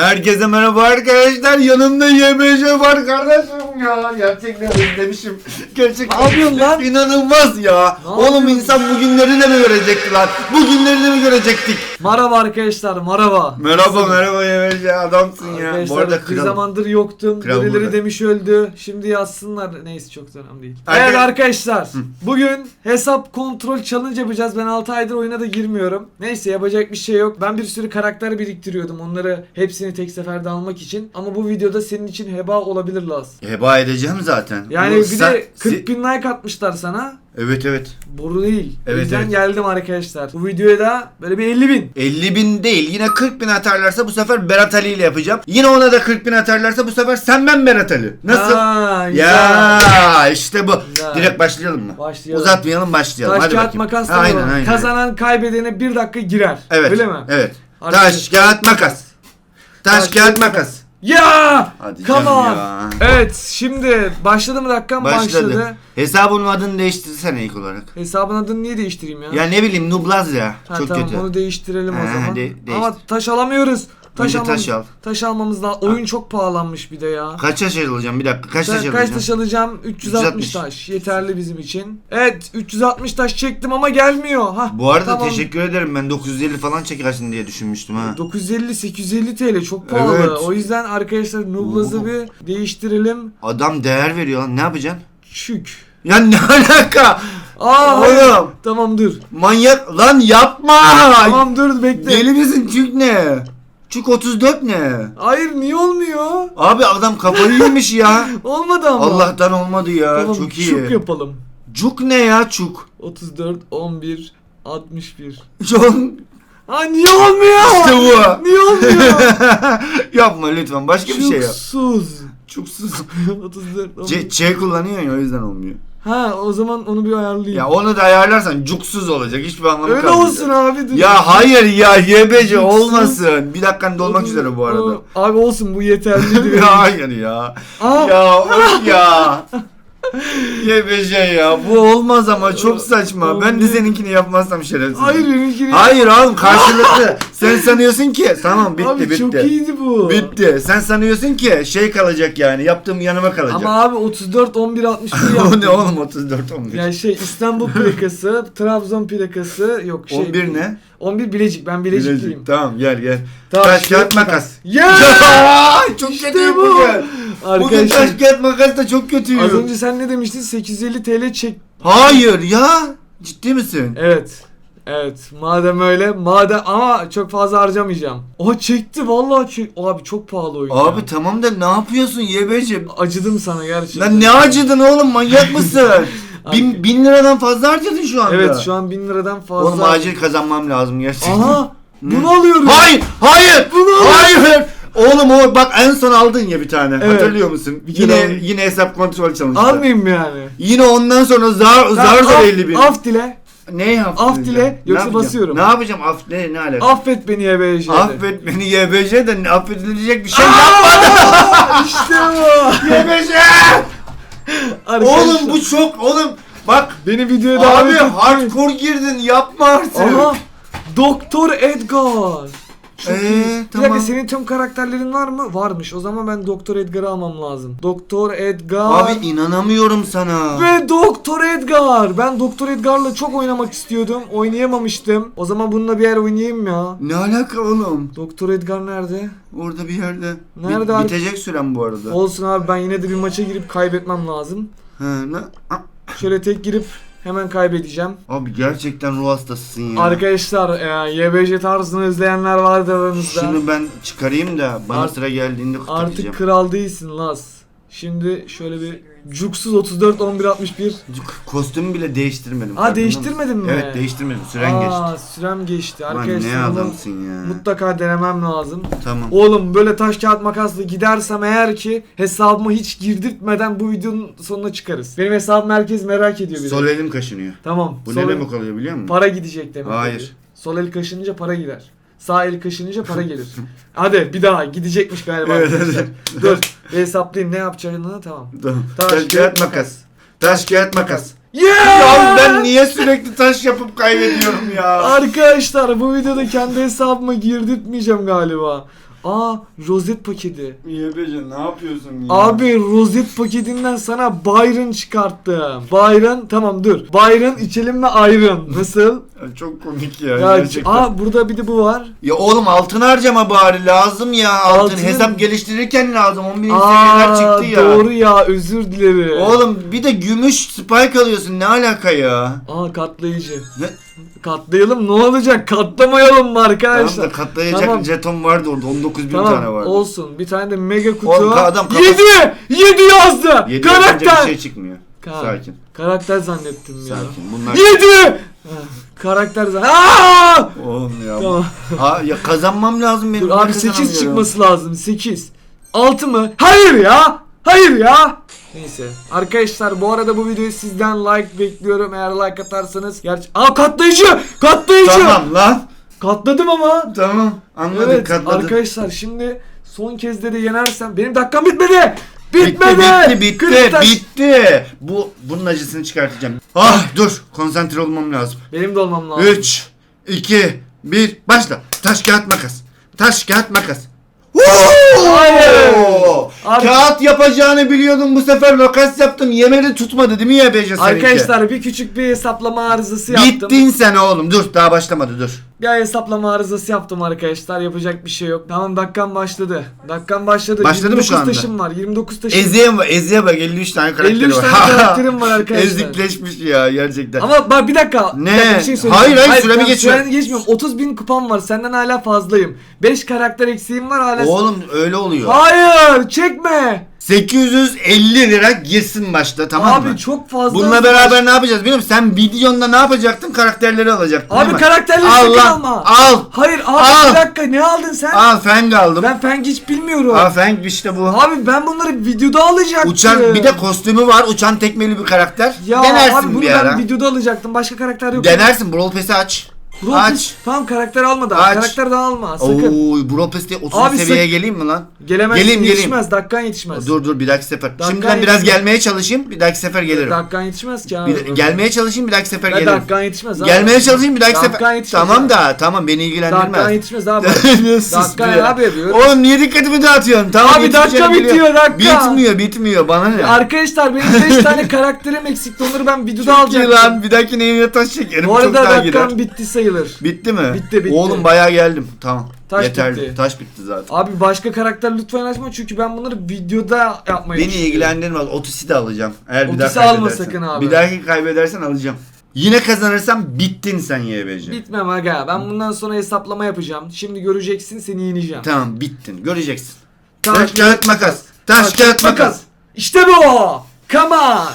Herkese merhaba arkadaşlar. Yanımda YBC var kardeşim ya. Gerçekten özlemişim. Gerçekten Ne yapıyorsun lan? inanılmaz ya. Ne Oğlum insan bugünlerini de mi görecekti lan? Bugünlerini mi görecektik? Merhaba arkadaşlar, merhaba. Merhaba merhaba YBC adamsın ya. Bu Arkadaşlar arada bir kral. zamandır yoktum. Kral Birileri burada. demiş öldü. Şimdi yazsınlar. Neyse çok önemli değil. Arka- Evet arkadaşlar. Bugün hesap kontrol challenge yapacağız. Ben 6 aydır oyuna da girmiyorum. Neyse yapacak bir şey yok. Ben bir sürü karakter biriktiriyordum. Onları hepsini tek seferde almak için. Ama bu videoda senin için heba olabilir Laz. Heba edeceğim zaten. Yani Bu bir sen- de 40 si- bin like atmışlar sana. Evet evet. Boru değil. o Evet, yüzden evet. geldim arkadaşlar. Bu videoya da böyle bir 50 bin. 50 bin değil yine 40 bin atarlarsa bu sefer Berat Ali ile yapacağım. Yine ona da 40 bin atarlarsa bu sefer sen ben Berat Ali. Nasıl? Aa. Ya işte bu. Güzel. Direkt başlayalım mı? Başlayalım. Uzatmayalım başlayalım. Taş Hadi kağıt bakayım. makas aynen, aynen, aynen. Kazanan kaybedene bir dakika girer. Evet. Öyle mi? Evet. Arkadaşlar- Taş kağıt makas. Taş Taş, kağıt, makas. Ya! Hadi Come canım on. ya. Evet şimdi başladı mı dakikam Başladı. başladı. Hesabının adını değiştirsene ilk olarak. Hesabın adını niye değiştireyim ya? Ya ne bileyim Nublaz ya. Ha, Çok tamam kötü. onu değiştirelim Ha, o zaman. de- değiştir. Ama taş alamıyoruz. Taş Önce almamız, taş al. taş almamız lazım. Oyun çok pahalanmış bir de ya. Kaç taş alacağım bir dakika. Kaç taş kaç alacağım? taş alacağım? 360, 360. taş. Yeterli bizim için. Evet 360 taş çektim ama gelmiyor. Hah, Bu arada tamam. teşekkür ederim. Ben 950 falan çekersin diye düşünmüştüm ha. 950-850 TL çok pahalı. Evet. O yüzden arkadaşlar Nublaz'ı bir değiştirelim. Adam değer veriyor lan. Ne yapacaksın? Çük. Ya ne alaka? Aa. Oğlum. Tamam dur. Manyak lan yapma. Tamam dur bekle. Deli misin? Çük ne? Çük 34 ne? Hayır niye olmuyor? Abi adam kafayı yemiş ya. Olmadı ama. Allah'tan olmadı ya. Tamam Çok iyi. çuk yapalım. Cuk ne ya çuk? 34, 11, 61. Çok Ha niye olmuyor? işte bu. Niye olmuyor? Yapma lütfen başka bir şey yap. Çuksuz. Çuksuz. 34, 11. C, Ç kullanıyorsun ya o yüzden olmuyor. Ha o zaman onu bir ayarlayayım. Ya onu da ayarlarsan cuksuz olacak. Hiçbir anlamı Öyle kalmayacak. olsun abi. Dur. Ya hayır ya YBC olmasın. Bir dakikan dolmak üzere bu arada. Abi olsun bu yeterliydi. ya hayır ya. Aa, Ya of ya. YBC ya bu olmaz ama çok saçma. Ben de seninkini yapmazsam şerefsiz. Hayır benimkini. Hayır oğlum karşılıklı. Sen sanıyorsun ki tamam bitti abi bitti. çok iyiydi bu. Bitti. Sen sanıyorsun ki şey kalacak yani. Yaptığım yanıma kalacak. Ama abi 34 11 61 o ne oğlum 34 11. Yani şey İstanbul plakası, Trabzon plakası yok şey. 11 ne? 11 Bilecik. Ben Bilecikliyim. Bilecik. Tamam gel gel. Tamam, taş şey- kağıt makas. Ya! Ya, çok İşte kötüyüm bu. bugün. Bugün Arkadaşlar taş kağıt makas da çok kötüyüm. az önce sen ne demiştin? 850 TL çek. Hayır ya. Ciddi misin? Evet. Evet. Madem öyle, madem ama çok fazla harcamayacağım. O çekti vallahi çek. Abi çok pahalı oyun. Abi ya. tamam da ne yapıyorsun YBC? acıdım sana gerçekten. Lan ne acıdın oğlum manyak mısın? bin, bin liradan fazla harcadın şu anda. Evet şu an 1000 liradan fazla. Oğlum acil kazanmam lazım gerçekten. Aha! Bunu alıyorum. Hayır! Hayır! Bunu Hayır! Oğlum o bak en son aldın ya bir tane. Evet. Hatırlıyor musun? Bir yine aldım. yine hesap kontrol çalıştı. Almayayım mı yani? Yine ondan sonra zar zar zor Af- 50 bin. Af dile. Ne af, Af dile, Ne yoksa yapacağım? basıyorum. Ne yapacağım af ne ne alaka? Affet beni YBJ'de. Affet beni YBC de ne- affedilecek bir şey yapmadım. işte bu. Arkadaşlar, Oğlum bu çok oğlum bak beni videoya abi davet etmeyin. hardcore girdin yapma artık. Aha! Doktor Edgar. Çok Ee, iyi. Bir tamam. dakika senin tüm karakterlerin var mı? Varmış. O zaman ben Doktor Edgar'ı almam lazım. Doktor Edgar. Abi inanamıyorum sana. Ve Doktor Edgar. Ben Doktor Edgar'la çok oynamak istiyordum. Oynayamamıştım. O zaman bununla bir yer oynayayım ya. Ne alaka oğlum? Doktor Edgar nerede? Orada bir yerde. Nerede Bi- abi? bitecek süren bu arada. Olsun abi ben yine de bir maça girip kaybetmem lazım. He, ne? Şöyle tek girip hemen kaybedeceğim. Abi gerçekten ruh hastasısın ya. Arkadaşlar e, YBC tarzını izleyenler vardır aranızda. Şunu ben çıkarayım da bana Art- sıra geldiğinde kurtaracağım. Artık kral değilsin Laz. Şimdi şöyle bir cuksuz 34 11 61. Kostümü bile değiştirmedim. Aa farkında değiştirmedin mısın? mi? Evet değiştirmedim. Süren Aa, geçti. sürem geçti. Lan Arkadaşlar ne bunu adamsın ya. mutlaka denemem lazım. Tamam. Oğlum böyle taş kağıt makasla gidersem eğer ki hesabımı hiç girdirtmeden bu videonun sonuna çıkarız. Benim hesabım herkes merak ediyor bir de. Sol elim kaşınıyor. Tamam. Bu sol ne el- demek oluyor biliyor musun? Para gidecek demek. Hayır. Sol el kaşınınca para gider. Sağ el kaşınınca para gelir. Hadi bir daha gidecekmiş galiba Evet, arkadaşlar. evet. Dur bir hesaplayayım ne yapacağını tamam. Tamam. Taş, kağıt, makas. Taş kağıt makas. Yeah! Ya ben niye sürekli taş yapıp kaybediyorum ya? Arkadaşlar bu videoda kendi hesabıma girdirtmeyeceğim galiba. Aa rozet paketi. YBC ne yapıyorsun ya? Abi rozet paketinden sana Byron çıkarttım. Byron tamam dur. Byron içelim mi ayran? Nasıl? Çok komik ya, ya, gerçekten. aa burada bir de bu var. Ya oğlum altın harcama bari lazım ya altın. Altın- Hesap geliştirirken lazım 10 bin seviyeler Aa çıktı ya. doğru ya özür dilerim. Oğlum bir de gümüş spike alıyorsun ne alaka ya? Aa katlayıcı. Ne? Katlayalım ne olacak? Katlamayalım mı Tamam arkadaşlar? da katlayacak Tamam. jeton vardı orada 19 bin Tamam, tane vardı. olsun. Bir tane de mega kutu. Oğlum, adam kafası- 7! 7 yazdı. Yedi Karakter. yapınca bir şey çıkmıyor. Tamam. Sakin. Karakter zannettim ya. Sakin. Bunlar 7! Karakter zannettim. Aa! Oğlum ya. Tamam. Aa, ya kazanmam lazım benim. Dur abi 8 kazanamıyorum? çıkması lazım. 8. 6 mı? Hayır ya. Hayır ya. Neyse. Arkadaşlar bu arada bu videoyu sizden like bekliyorum. Eğer like atarsanız gerçi Aa katlayıcı! Katlayıcı! Tamam lan. Katladım ama. Tamam. Anladık Evet katladık. arkadaşlar şimdi son kez de yenersem benim dakikam bitmedi. Bitti Bitmedi. bitti bitti Kırık taş. bitti. Bu bunun acısını çıkartacağım. Ah dur konsantre olmam lazım. Benim de olmam lazım. 3 2 1 başla. Taş kağıt makas. Taş kağıt makas. Hayır. Oo! Abi- Kağıt yapacağını biliyordum bu sefer makas yaptım yemedi tutmadı değil mi ya Bece seninki? Arkadaşlar bir küçük bir hesaplama arızası yaptım. Bittin sen oğlum dur daha başlamadı dur. Bir hesaplama arızası yaptım arkadaşlar. Yapacak bir şey yok. Tamam dakikam başladı. Dakikam başladı. Başladı mı şu 29 anda? taşım var. 29 taşım. Eziye bak Eziye bak 53 tane karakteri 53 var. tane karakterim var arkadaşlar. Ezikleşmiş ya gerçekten. Ama bak bir dakika. Ne? Bir dakika, bir şey söyleyeceğim. Hayır, hayır, süremi ben geçiyor. Süreni geçmiyorum. 30 bin kupam var. Senden hala fazlayım. 5 karakter eksiğim var hala. Oğlum öyle oluyor. Hayır çekme. 850 lira girsin başta tamam Abi mı? çok fazla. Bununla beraber ne yapacağız biliyor musun? Sen videonda ne yapacaktın? Karakterleri alacaktın Abi değil mi? karakterleri sakın alma. Al. Hayır abi Al. bir dakika ne aldın sen? Al Feng aldım. Ben Feng hiç bilmiyorum. Al Feng işte bu. Abi ben bunları videoda alacaktım. Uçan bir de kostümü var. Uçan tekmeli bir karakter. Ya Denersin abi bunu bir ben ara. videoda alacaktım. Başka karakter yok. Denersin. Brawl Pass'i aç. Bro, aç. Tamam karakter alma da. Aç. Karakter daha alma. Sakın. Oo, Pass'te 30 Abi seviyeye sak- geleyim mi lan? Gelemez. Geleyim, yetişmez. Dakikan yetişmez. Dur dur bir dahaki sefer. Dakika Şimdiden biraz yetişmez. gelmeye çalışayım. Bir dahaki sefer gelirim. Dakikan yetişmez ki abi. Bir gelmeye çalışayım bir dahaki sefer Ya gelirim. dakikan yetişmez abi. Gelmeye çalışayım bir dahaki Dakikan sefer. yetişmez Tamam abi. da tamam beni ilgilendirmez. Dakikan yetişmez abi. Sus Dakikan be. abi yapıyor. Oğlum niye dikkatimi dağıtıyorsun? Tamam Abi dakika biliyorum. bitiyor, dakika. Bitmiyor bitmiyor bana ne? Arkadaşlar benim 5 tane karakterim eksikti. Onları ben videoda Çok iyi alacaktım. lan bir dahaki neyine taş çekerim. Bu çok arada daha dakikam bitti sayılır. Bitti mi? Bitti, bitti. Oğlum bayağı geldim. Tamam. Taş Yeterli. bitti. Taş bitti zaten. Abi başka karakter lütfen açma çünkü ben bunları videoda yapmayı Beni düşünüyorum. ilgilendirmez. Otisi de alacağım. Eğer bir daha alma kaybedersen. sakın abi. Bir dahaki kaybedersen alacağım. Yine kazanırsam bittin sen YBC. Bitmem aga. Ben bundan sonra hesaplama yapacağım. Şimdi göreceksin seni yeneceğim. Tamam bittin. Göreceksin. Taş, Taş kağıt makas. Taş kağıt makas. İşte bu. Come on.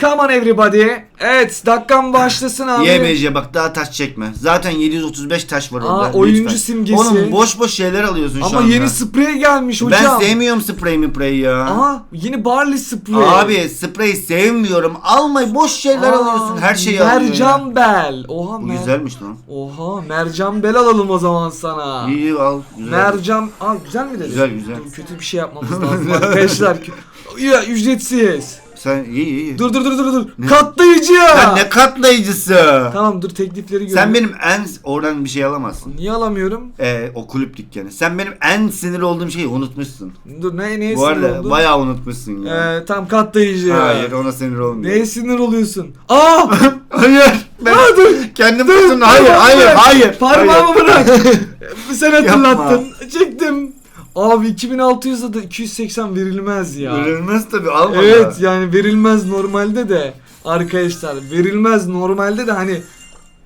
Come on everybody. Evet dakikam başlasın abi. YBC bak daha taş çekme. Zaten 735 taş var Aa, orada. oyuncu Lütfen. simgesi. Oğlum boş boş şeyler alıyorsun şu Ama anda. yeni sprey gelmiş hocam. Ben sevmiyorum sprey mi prey ya. Aha yeni barley sprey. Abi sprey sevmiyorum. Alma boş şeyler Aa, alıyorsun. Her şeyi alıyorsun. ya. Mercan bel. Oha Bu mer- güzelmiş lan. Oha mercan bel alalım o zaman sana. İyi iyi, al. Güzel. Mercan Aa güzel mi dedin? Güzel, güzel. Dur, kötü bir şey yapmamız lazım arkadaşlar. Ya ücretsiz. Sen iyi iyi. Dur dur dur dur dur. Ne? Katlayıcı. Sen ne katlayıcısı. Tamam dur teklifleri gör. Sen benim en oradan bir şey alamazsın. Niye alamıyorum? Ee, o kulüp dükkanı. Sen benim en sinir olduğum şeyi unutmuşsun. Dur ne neye Bu sinir arada oldun? bayağı unutmuşsun ya. Ee, tam katlayıcı. Hayır ona sinir olmuyor. Neye sinir oluyorsun? Aa! Hayır. Ben Aa, dur. kendim Dur. Hayır hayır hayır. Parmağımı hayır. bırak. Sen hatırlattın. Çektim. Abi 2600'da da 280 verilmez ya. Verilmez tabi alma. Evet yani verilmez normalde de arkadaşlar verilmez normalde de hani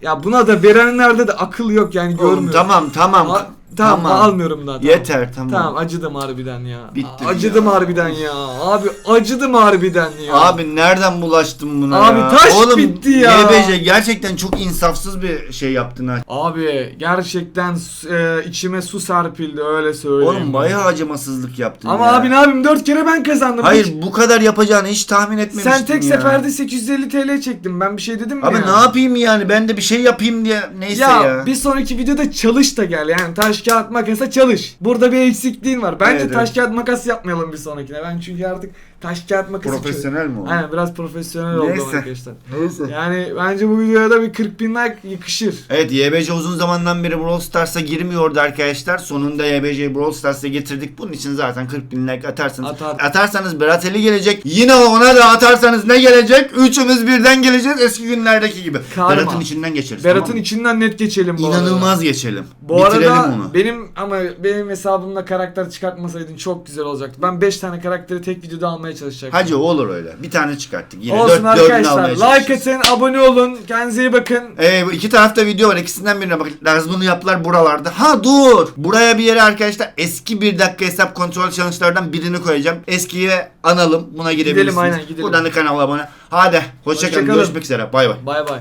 ya buna da verenlerde de akıl yok yani Oğlum, görmüyorum. tamam tamam. A- tamam, almıyorum da. Tamam. Yeter tamam. Tamam acıdım harbiden ya. Bittin acıdım ya. harbiden ya. Abi acıdım harbiden ya. Abi nereden bulaştın buna Abi ya? taş Oğlum, bitti ya. YBC gerçekten çok insafsız bir şey yaptın ha. Abi gerçekten e, içime su serpildi öyle söyleyeyim. Oğlum bayağı acımasızlık yaptın Ama ya. abi ne yapayım 4 kere ben kazandım. Hayır Hiç- bu kadar yapacağını hiç tahmin etmemiştim Sen tek ya. seferde 850 TL çektin. Ben bir şey dedim mi Abi ya? ne yapayım yani ben de bir şey yapayım diye neyse ya. Ya, bir sonraki videoda çalış da gel yani taş kağıt makasa çalış. Burada bir eksikliğin var. Bence Evet, taş evet. kağıt makas yapmayalım bir sonrakine. Ben çünkü artık taş kağıt makası Profesyonel mi oldu? Aynen biraz profesyonel Neyse. arkadaşlar. Neyse. Yani bence bu videoya da bir 40 bin like yakışır. Evet YBC uzun zamandan beri Brawl Stars'a girmiyordu arkadaşlar. Sonunda YBC'yi Brawl Stars'a getirdik. Bunun için zaten 40 bin like atarsınız. Atar. Atarsanız Berateli gelecek. Yine ona da atarsanız ne gelecek? Üçümüz birden geleceğiz eski günlerdeki gibi. Karma. Berat'ın içinden geçeriz. Berat'ın tamam mı? içinden net geçelim bu arada. İnanılmaz geçelim. Bu Bitirelim arada onu. benim ama benim hesabımda karakter çıkartmasaydın çok güzel olacaktı. Ben 5 tane karakteri tek videoda almaya çalışacaktım. Hacı olur öyle. Bir tane çıkarttık. Yine Olsun dört, arkadaşlar. Like atın, abone olun. Kendinize iyi bakın. Ee, bu iki tarafta video var. İkisinden birine bak. Lazım bunu yaptılar buralarda. Ha dur. Buraya bir yere arkadaşlar eski bir dakika hesap kontrol challenge'lardan birini koyacağım. Eskiye analım. Buna gidebilirsiniz. aynen, gidelim. Buradan da kanala abone. Hadi. Hoşçakalın. Hoşça kalın. Görüşmek üzere. Bay bay. Bay bay.